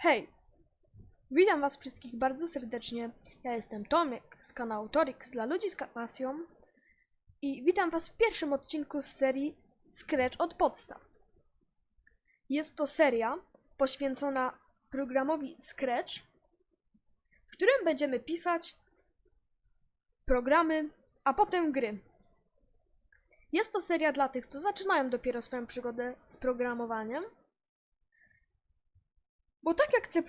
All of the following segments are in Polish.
Hej! Witam Was wszystkich bardzo serdecznie. Ja jestem Tomek z kanału Torix dla ludzi z pasją i witam Was w pierwszym odcinku z serii Scratch od podstaw. Jest to seria poświęcona programowi Scratch, w którym będziemy pisać programy, a potem gry. Jest to seria dla tych, co zaczynają dopiero swoją przygodę z programowaniem. Bo tak jak C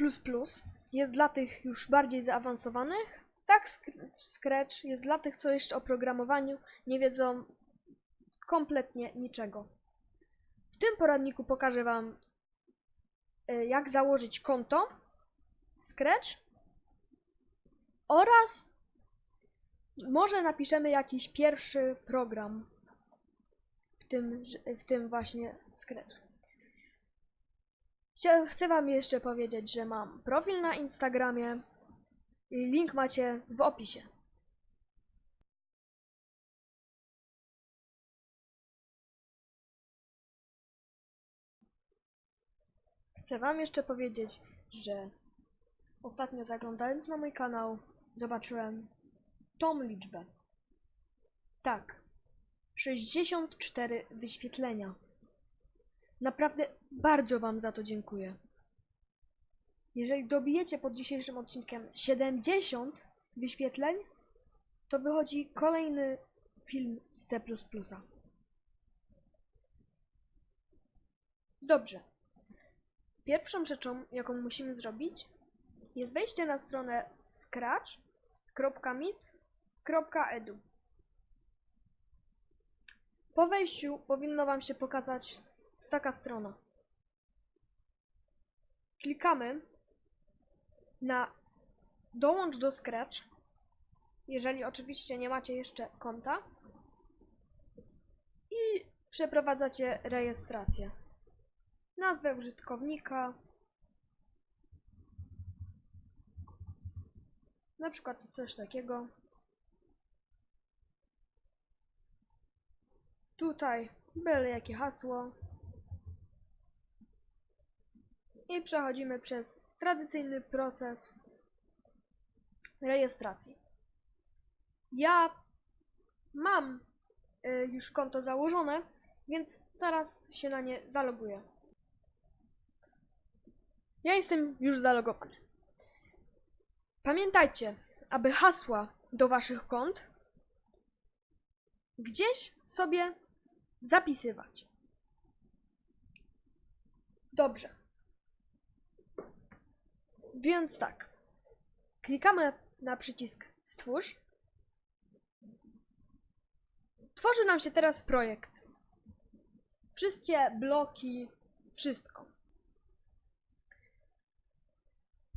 jest dla tych już bardziej zaawansowanych, tak Scratch jest dla tych, co jeszcze o programowaniu nie wiedzą kompletnie niczego. W tym poradniku pokażę Wam, y, jak założyć konto Scratch oraz może napiszemy jakiś pierwszy program w tym, w tym właśnie Scratch. Chcia- Chcę wam jeszcze powiedzieć, że mam profil na Instagramie link macie w opisie. Chcę wam jeszcze powiedzieć, że ostatnio zaglądając na mój kanał zobaczyłem tą liczbę. Tak, 64 wyświetlenia. Naprawdę bardzo Wam za to dziękuję. Jeżeli dobijecie pod dzisiejszym odcinkiem 70 wyświetleń, to wychodzi kolejny film z C. Dobrze. Pierwszą rzeczą, jaką musimy zrobić, jest wejście na stronę scratch.mit.edu. Po wejściu powinno Wam się pokazać taka strona. Klikamy na dołącz do Scratch, jeżeli oczywiście nie macie jeszcze konta i przeprowadzacie rejestrację. Nazwę użytkownika, na przykład coś takiego. Tutaj byle jakie hasło. I przechodzimy przez tradycyjny proces rejestracji. Ja mam y, już konto założone, więc teraz się na nie zaloguję. Ja jestem już zalogowany. Pamiętajcie, aby hasła do waszych kont gdzieś sobie zapisywać. Dobrze. Więc tak. Klikamy na przycisk Stwórz. Tworzy nam się teraz projekt. Wszystkie bloki, wszystko.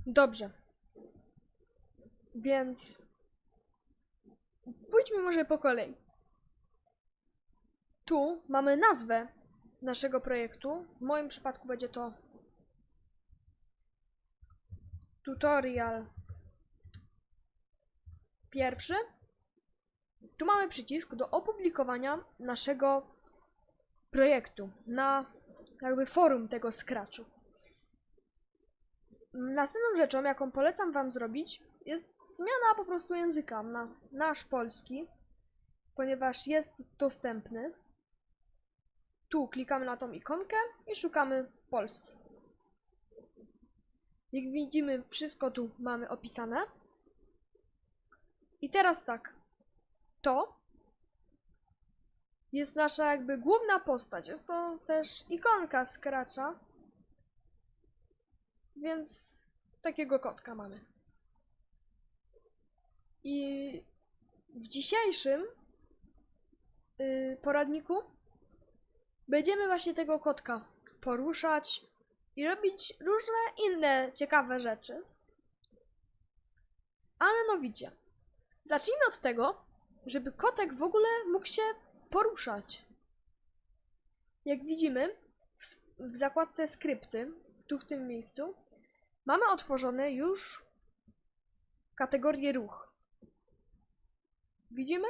Dobrze. Więc pójdźmy może po kolei. Tu mamy nazwę naszego projektu. W moim przypadku będzie to tutorial pierwszy. Tu mamy przycisk do opublikowania naszego projektu na jakby forum tego Scratchu. Następną rzeczą, jaką polecam Wam zrobić, jest zmiana po prostu języka na nasz polski, ponieważ jest dostępny. Tu klikamy na tą ikonkę i szukamy Polski. Jak widzimy, wszystko tu mamy opisane. I teraz tak. To jest nasza jakby główna postać. Jest to też ikonka Scratcha. Więc takiego kotka mamy. I w dzisiejszym yy, poradniku będziemy właśnie tego kotka poruszać i robić różne inne ciekawe rzeczy. A mianowicie, zacznijmy od tego, żeby kotek w ogóle mógł się poruszać. Jak widzimy, w, zakładce skrypty, tu w tym miejscu, mamy otworzone już kategorię ruch. Widzimy?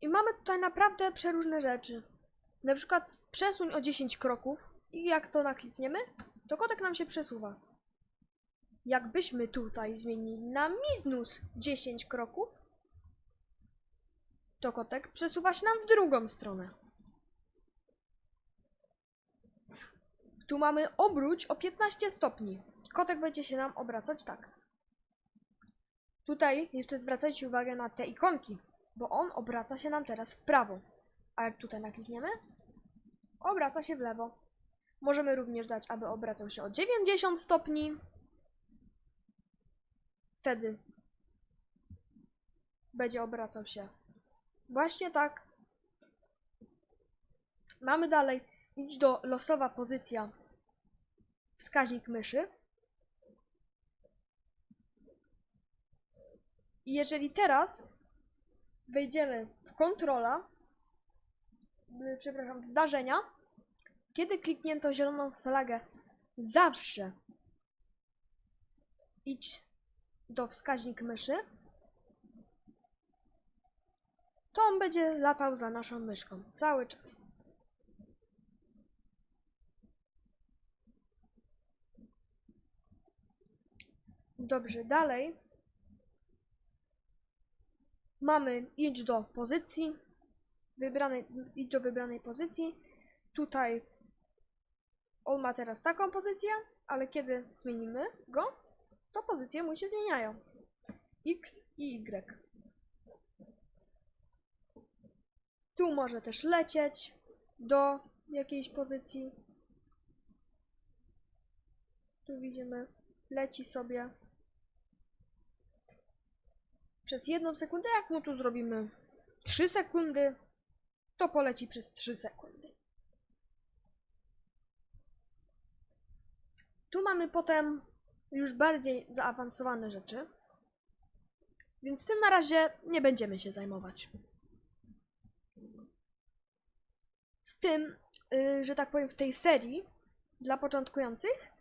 I mamy tutaj naprawdę przeróżne rzeczy. Na przykład przesuń o 10 kroków i jak to naklikniemy, to kotek nam się przesuwa. Jakbyśmy tutaj zmienili na minus 10 kroków, to kotek przesuwa się nam w drugą stronę. Tu mamy obróć o 15 stopni. Kotek będzie się nam obracać tak. Tutaj jeszcze zwracajcie uwagę na te ikonki, bo on obraca się nam teraz w prawo. A jak tutaj naklikniemy, obraca się w lewo. Możemy również dać, aby obracał się o 90 stopni. Wtedy będzie obracał się właśnie tak. Mamy dalej, idź do losowa pozycja, wskaźnik myszy. I jeżeli teraz wejdziemy w kontrola, przepraszam, w zdarzenia, kiedy kliknięto zieloną flagę, zawsze idź do wskaźnik myszy, to on będzie latał za naszą myszką cały czas. Dobrze, dalej mamy idź do pozycji, wybranej, idź do wybranej pozycji. Tutaj on ma teraz taką pozycję, ale kiedy zmienimy go, to pozycje mu się zmieniają. X i Y. Tu może też lecieć do jakiejś pozycji. Tu widzimy, leci sobie przez jedną sekundę. Jak mu tu zrobimy 3 sekundy, to poleci przez 3 sekundy. Tu mamy potem już bardziej zaawansowane rzeczy, więc tym na razie nie będziemy się zajmować. W tym, y, że tak powiem, w tej serii dla początkujących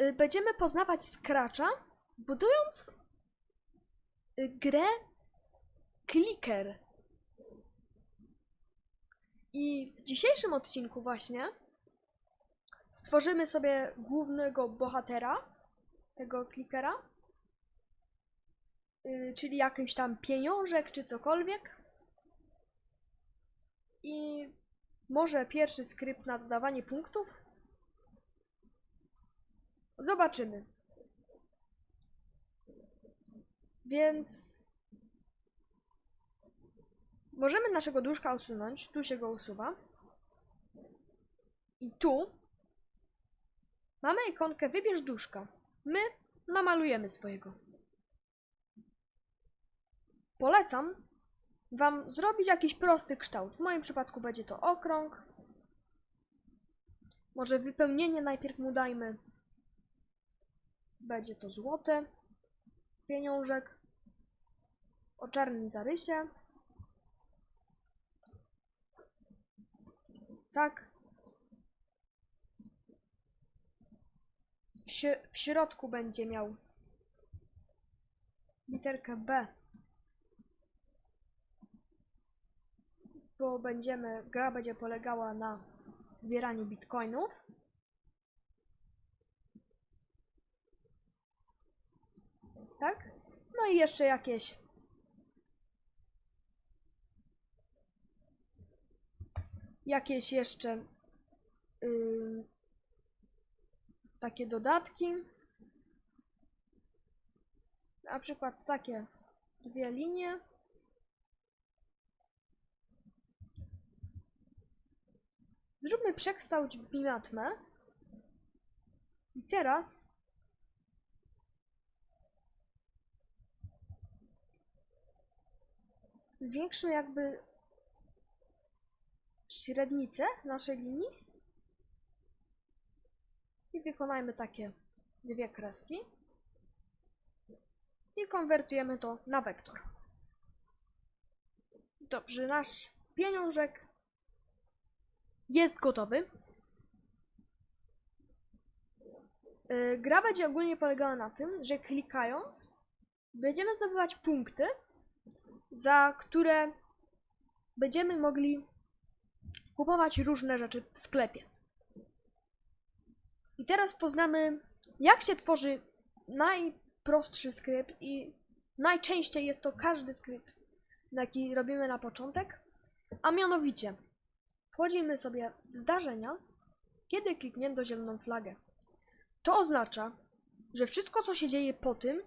y, będziemy poznawać Scratcha, budując y, grę Clicker. I w dzisiejszym odcinku właśnie stworzymy sobie głównego bohatera tego klikera, yy, czyli jakiś tam pieniążek czy cokolwiek. I może pierwszy skrypt na dodawanie punktów. Zobaczymy. Więc możemy naszego duszka usunąć. Tu się go usuwa. I tu mamy ikonkę wybierz duszka. My namalujemy swojego. Polecam Wam zrobić jakiś prosty kształt. W moim przypadku będzie to okrąg. Może wypełnienie najpierw mu dajmy. Będzie to złote. Pieniążek. O czarnym zarysie. Tak. W, śr- w środku będzie miał literkę B. Bo będziemy, gra będzie polegała na zbieraniu bitcoinów. Tak? No i jeszcze jakieś jakieś jeszcze ym, takie dodatki. Na przykład takie dwie linie. Zróbmy przekształć w bimatmę. I teraz zwiększmy jakby średnicę naszej linii i wykonajmy takie dwie kreski i konwertujemy to na wektor. Dobrze, nasz pieniążek jest gotowy. Yy, Gra będzie ogólnie polegała na tym, że klikając będziemy zdobywać punkty, za które będziemy mogli kupować różne rzeczy w sklepie. I teraz poznamy, jak się tworzy najprostszy skrypt i najczęściej jest to każdy skrypt, jaki robimy na początek, a mianowicie wchodzimy sobie w zdarzenia, kiedy kliknięto zieloną flagę. To oznacza, że wszystko, co się dzieje po tym,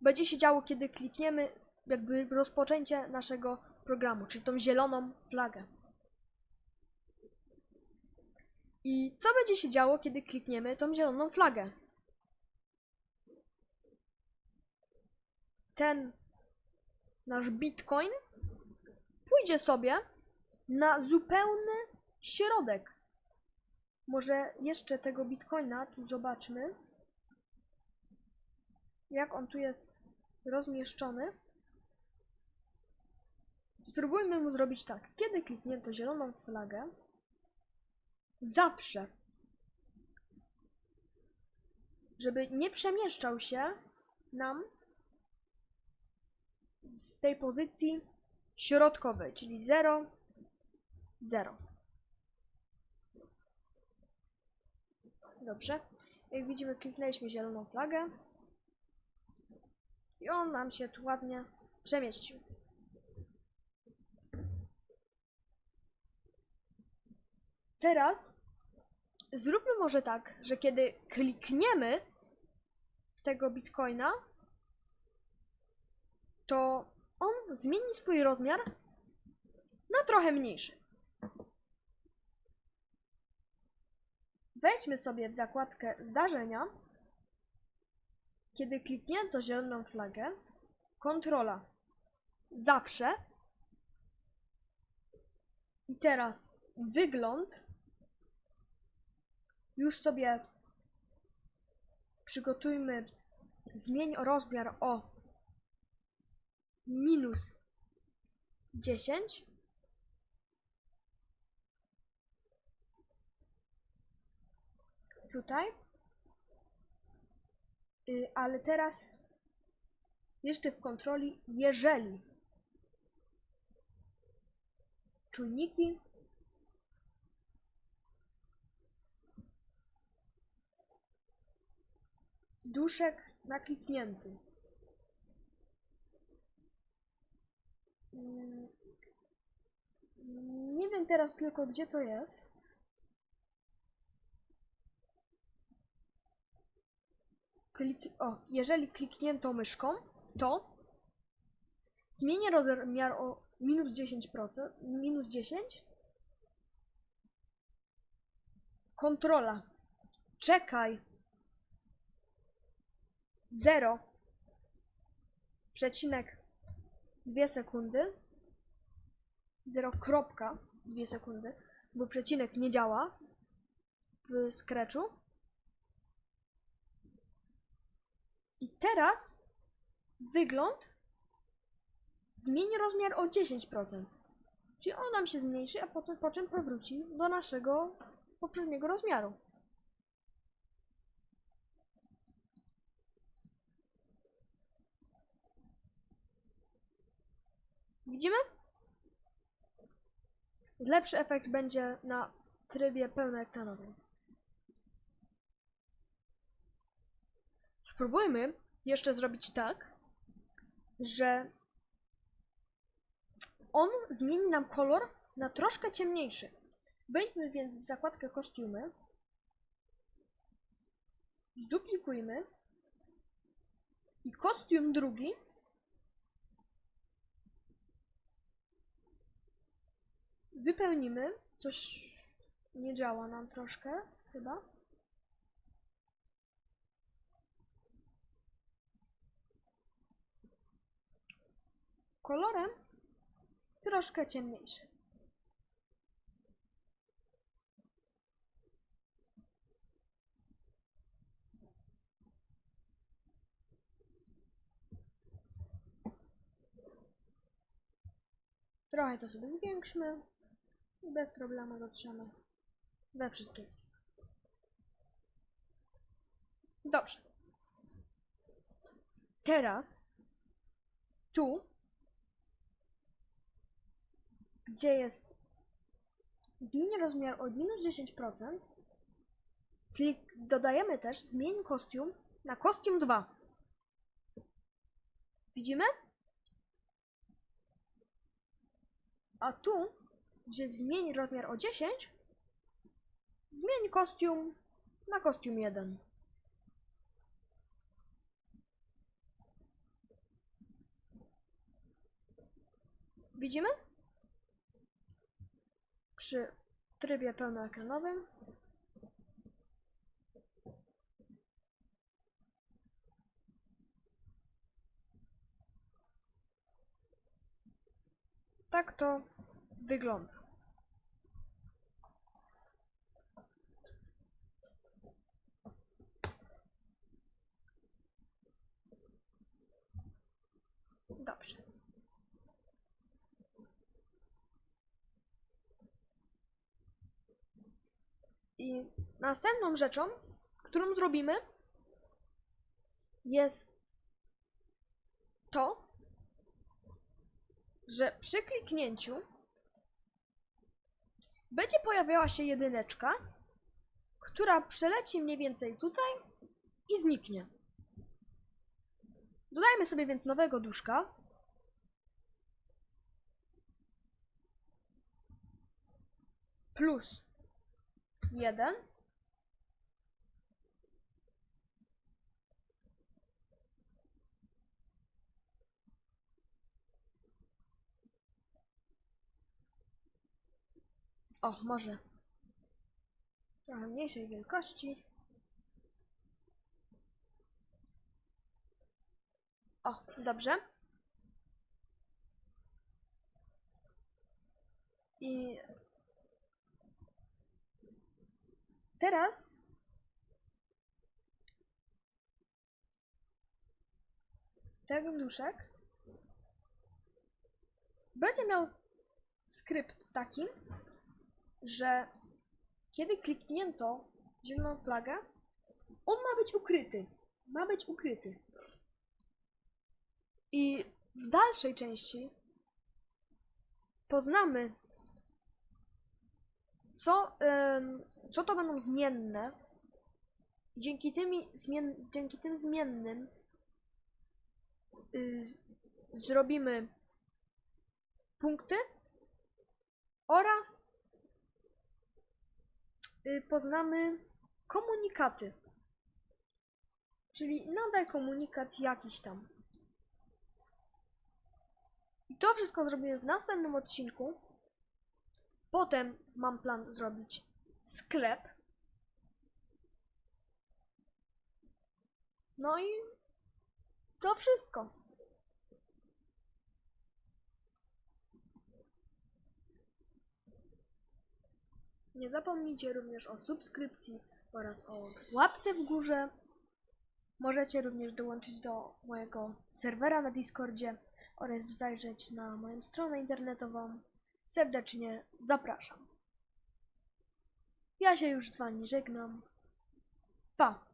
będzie się działo, kiedy klikniemy jakby rozpoczęcie naszego programu, czyli tą zieloną flagę. I co będzie się działo, kiedy klikniemy tą zieloną flagę? Ten nasz bitcoin pójdzie sobie na zupełny środek. Może jeszcze tego bitcoina tu zobaczmy. Jak on tu jest rozmieszczony. Spróbujmy mu zrobić tak. Kiedy kliknięto zieloną flagę, zawsze, żeby nie przemieszczał się nam z tej pozycji środkowej, czyli 0, 0. Dobrze. Jak widzimy, kliknęliśmy zieloną flagę i on nam się tu ładnie przemieścił. Teraz zróbmy może tak, że kiedy klikniemy tego bitcoina, to on zmieni swój rozmiar na trochę mniejszy. Wejdźmy sobie w zakładkę zdarzenia. Kiedy kliknięto zieloną flagę, kontrola zawsze i teraz wygląd już sobie przygotujmy zmień rozmiar o minus 10 tutaj. Y, ale teraz jeszcze w kontroli jeżeli czujniki duszek nakliknięty. Mm, Nie wiem teraz tylko gdzie to jest. Klik... O, jeżeli kliknięto myszką, to zmienię rozmiar o minus 10%, minus 10. Kontrola. Czekaj. 0 przecinek 2 sekundy. 0 kropka 2 sekundy bo przecinek nie działa w Scratchu. I teraz wygląd zmieni rozmiar o 10% czyli on nam się zmniejszy a potem, po czym powróci do naszego poprzedniego rozmiaru Widzimy? Lepszy efekt będzie na trybie pełnoekranowym. Spróbujmy jeszcze zrobić tak, że on zmieni nam kolor na troszkę ciemniejszy. Wejdźmy więc w zakładkę kostiumy. Zduplikujmy. I kostium drugi wypełnimy. Coś nie działa nam troszkę, chyba. Kolorem troszkę ciemniejszy. Trochę to sobie zwiększmy i bez problemu dotrzemy we wszystkie miejsca. Dobrze. Teraz tu, gdzie jest zmień rozmiar o minus 10%, Klik, dodajemy też zmień kostium na kostium 2. Widzimy? A tu, gdzie zmień rozmiar o 10, zmień kostium na kostium 1. Widzimy? Przy trybie pełnoekranowym tak to wygląda. Dobrze. I następną rzeczą, którą zrobimy, jest to, że przy kliknięciu będzie pojawiała się jedyneczka, która przeleci mniej więcej tutaj i zniknie. Dodajmy sobie więc nowego duszka. Plus jeden. O, może trochę mniejszej wielkości. O, dobrze. I teraz ten duszek będzie miał skrypt taki, że kiedy kliknięto zieloną flagę, on ma być ukryty. Ma być ukryty. I w dalszej części poznamy, co, co to będą zmienne. Dzięki, tymi zmien, dzięki tym zmiennym y, zrobimy punkty oraz y, poznamy komunikaty. Czyli nadal komunikat jakiś tam. I to wszystko zrobimy w następnym odcinku. Potem mam plan zrobić sklep. No i to wszystko. Nie zapomnijcie również o subskrypcji oraz o łapce w górze. Możecie również dołączyć do mojego serwera na Discordzie oraz zajrzeć na moją stronę internetową. Serdecznie zapraszam. Ja się już z Wami żegnam. Pa!